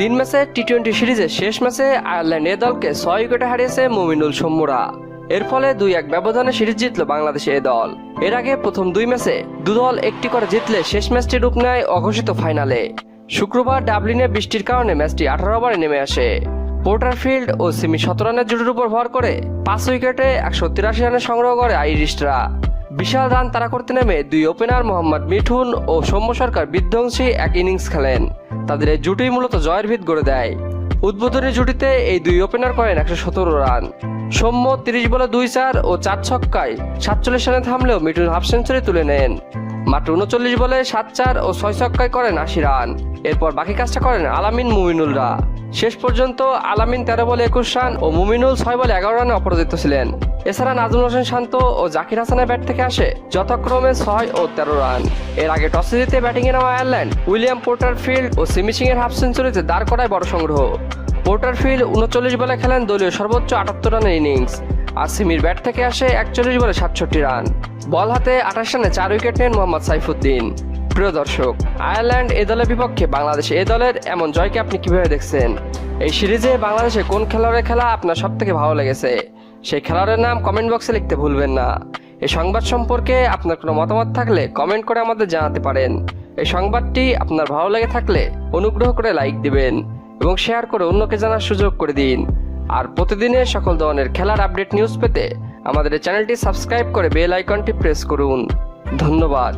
তিন ম্যাচে T twenty সিরিজের শেষ ম্যাচে আয়ারল্যান্ড এ দলকে ছয় উইকেটে হারিয়েছে মুমিনুল সৌম্যরা এর ফলে দুই এক ব্যবধানে সিরিজ জিতল বাংলাদেশ এ দল। এর আগে প্রথম দুই ম্যাচে দুদল একটি করে জিতলে শেষ ম্যাচটি রূপ নেয় অঘোষিত ফাইনালে। শুক্রবার ডাবলিনে বৃষ্টির কারণে ম্যাচটি আঠারো ওভারে নেমে আসে। পোর্টারফিল্ড ও সিমি সতেরো রানের জুটির উপর ভর করে পাঁচ উইকেটে একশো তিরাশি রানের সংগ্রহ করে আইরিশরা। বিশাল রান তারা করতে নেমে দুই ওপেনার মোহাম্মদ মিঠুন ও সৌম্য সরকার বিধ্বংসী এক ইনিংস খেলেন। তাদের এই জুটি মূলত জয়ের ভিত গড়ে দেয়। উদ্বোধনী জুটিতে এই দুই ওপেনার করেন একশো সতেরো রান। সৌম্য তিরিশ বলে দুই চার ও চার ছক্কায় সাতচল্লিশ রানে থামলেও মিঠুন হাফ সেঞ্চুরি তুলে নেন। মাত্র উনচল্লিশ বলে সাত চার ও ছয় ছক্কায় করেন আশি রান। এরপর বাকি কাজটা করেন আলামিন মুমিনুলরা। শেষ পর্যন্ত আলামিন তেরো বলে একুশ রান ও মুমিনুল ছয় বলে এগারো রানে অপরাজিত ছিলেন। এছাড়া নাজমুল হোসেন শান্ত ও জাকির হাসানের ব্যাট থেকে আসে যথাক্রমে ছয় ও তেরো রান। এর আগে টসে জিতে ব্যাটিংয়ে নামা আয়ারল্যান্ড, উইলিয়াম পোর্টার ফিল্ড ও সিমি সিং এর হাফ সেঞ্চুরিতে দাঁড় করায় বড় সংগ্রহ। পোর্টার ফিল্ড উনচল্লিশ বলে খেলেন দলীয় সর্বোচ্চ আটাত্তর রানের ইনিংস। আর সিমির ব্যাট থেকে আসে একচল্লিশ বলে সাতষট্টি রান। বল হাতে আঠাশ রানে চার উইকেট নেন মোহাম্মদ সাইফুদ্দিন। প্রিয় দর্শক, আয়ারল্যান্ড এ দলের বিপক্ষে বাংলাদেশ এ দলের এমন জয়কে আপনি কীভাবে দেখছেন? এই সিরিজে বাংলাদেশে কোন খেলোয়াড়ের খেলা আপনার সব থেকে ভালো লেগেছে? সেই খেলোয়াড়ের নাম কমেন্ট বক্সে লিখতে ভুলবেন না। এই সংবাদ সম্পর্কে আপনার কোনো মতামত থাকলে কমেন্ট করে আমাদের জানাতে পারেন। এই সংবাদটি আপনার ভালো লেগে থাকলে অনুগ্রহ করে লাইক দিবেন এবং শেয়ার করে অন্যকে জানার সুযোগ করে দিন। আর প্রতিদিনের সকল ধরনের খেলার আপডেট নিউজ পেতে আমাদের চ্যানেলটি সাবস্ক্রাইব করে বেল আইকনটি প্রেস করুন। ধন্যবাদ।